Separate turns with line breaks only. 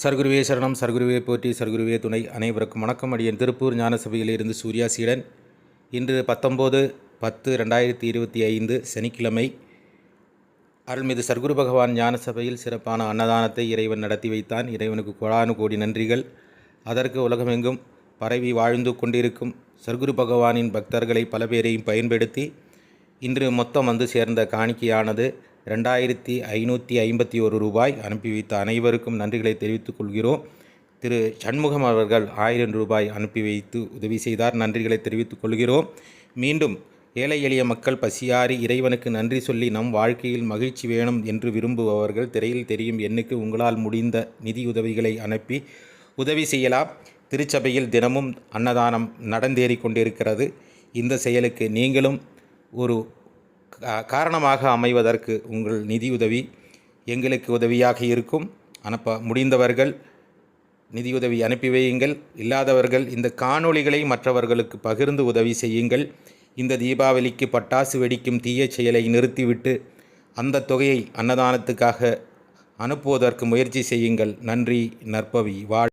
சர்க்குருவே சரணம் சர்க்குருவே போற்றி சர்க்குருவே துணை. அனைவருக்கும் வணக்கம். அடியன் திருப்பூர் ஞானசபையிலிருந்து சூர்யா சீடன். இன்று பத்தொம்போது பத்து ரெண்டாயிரத்தி இருபத்தி ஐந்து சனிக்கிழமை அருள்மிகு சர்க்குரு பகவான் ஞானசபையில் சிறப்பான அன்னதானத்தை இறைவன் நடத்தி வைத்தான். இறைவனுக்கு கோடானு கோடி நன்றிகள். அதற்கு உலகமெங்கும் பரவி வாழ்ந்து கொண்டிருக்கும் சர்க்குரு பகவானின் பக்தர்களை பல பேரையும் பயன்படுத்தி இன்று மொத்தம் வந்து சேர்ந்த காணிக்கையானது ரெண்டாயிரத்தி ஐநூற்றி ஐம்பத்தி ஒரு ரூபாய் அனுப்பி வைத்த அனைவருக்கும் நன்றிகளை தெரிவித்துக் கொள்கிறோம். திரு சண்முகம் அவர்கள் ஆயிரம் ரூபாய் அனுப்பி வைத்து உதவி செய்தார். நன்றிகளை தெரிவித்துக் கொள்கிறோம். மீண்டும் ஏழை எளிய மக்கள் பசியாறி இறைவனுக்கு நன்றி சொல்லி நம் வாழ்க்கையில் மகிழ்ச்சி வேணும் என்று விரும்புபவர்கள் திரையில் தெரியும் எண்ணுக்கு உங்களால் முடிந்த நிதி உதவிகளை அனுப்பி உதவி செய்யலாம். திருச்சபையில் தினமும் அன்னதானம் நடந்தேறி கொண்டிருக்கிறது. இந்த செயலுக்கு நீங்களும் ஒரு காரணமாக அமைவதற்கு உங்கள் நிதியுதவி எங்களுக்கு உதவியாக இருக்கும். அனுப்ப முடிந்தவர்கள் நிதியுதவி அனுப்பி வையுங்கள். இல்லாதவர்கள் இந்த காணொளிகளை மற்றவர்களுக்கு பகிர்ந்து உதவி செய்யுங்கள். இந்த தீபாவளிக்கு பட்டாசு வெடிக்கும் தீய செயலை நிறுத்திவிட்டு அந்த தொகையை அன்னதானத்துக்காக அனுப்புவதற்கு முயற்சி செய்யுங்கள். நன்றி நற்பவி வாழ்